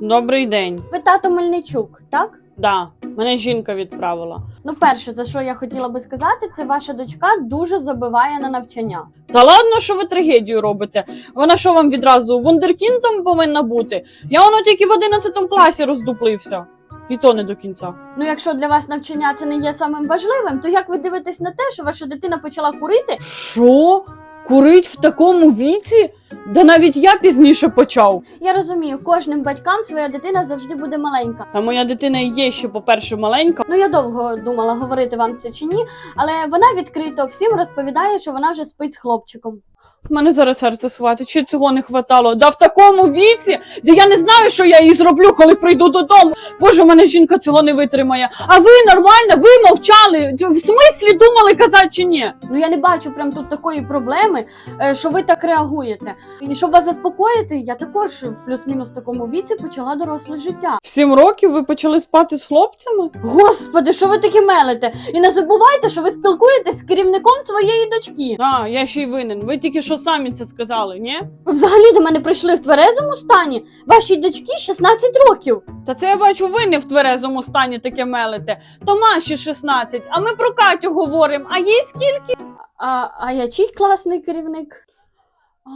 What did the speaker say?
Добрий день. Ви тато Мельничук, так? Да, мене жінка відправила. Ну, перше, за що я хотіла би сказати, це ваша дочка дуже забиває на навчання. Та ладно, що ви трагедію робите. Вона що вам відразу вундеркіндом повинна бути? Я воно тільки в 11 класі роздуплився. І то не до кінця. Ну, якщо для вас навчання це не є самим важливим, то як ви дивитесь на те, що ваша дитина почала курити? Що? Курить в такому віці? Да навіть я пізніше почав. Я розумію, кожним батькам своя дитина завжди буде маленька. Та моя дитина і є ще, по-перше, маленька. Ну я довго думала, говорити вам це чи ні, але вона відкрито всім розповідає, що вона вже спить з хлопчиком. У мене зараз серце схватить, чи цього не хватало. Да в такому віці, де я не знаю, що я їй зроблю, коли прийду додому. Боже, мене жінка цього не витримає. А ви нормально, ви мовчали. В смислі думали казати чи ні? Ну я не бачу прям тут такої проблеми, е, що ви так реагуєте. І щоб вас заспокоїти, я також в плюс-мінус такому віці почала доросле життя. В сім років ви почали спати з хлопцями? Господи, що ви таке мелите? І не забувайте, що ви спілкуєтесь з керівником своєї дочки. А, я ще й винен. Ви тільки що самі це сказали, ні? Ви взагалі до мене прийшли в тверезому стані. Вашій дочці 16 років. Та це я бачу, ви не в тверезому стані таке мелите. Томаші 16, а ми про Катю говоримо. А їй скільки? А, а я чий класний керівник? А,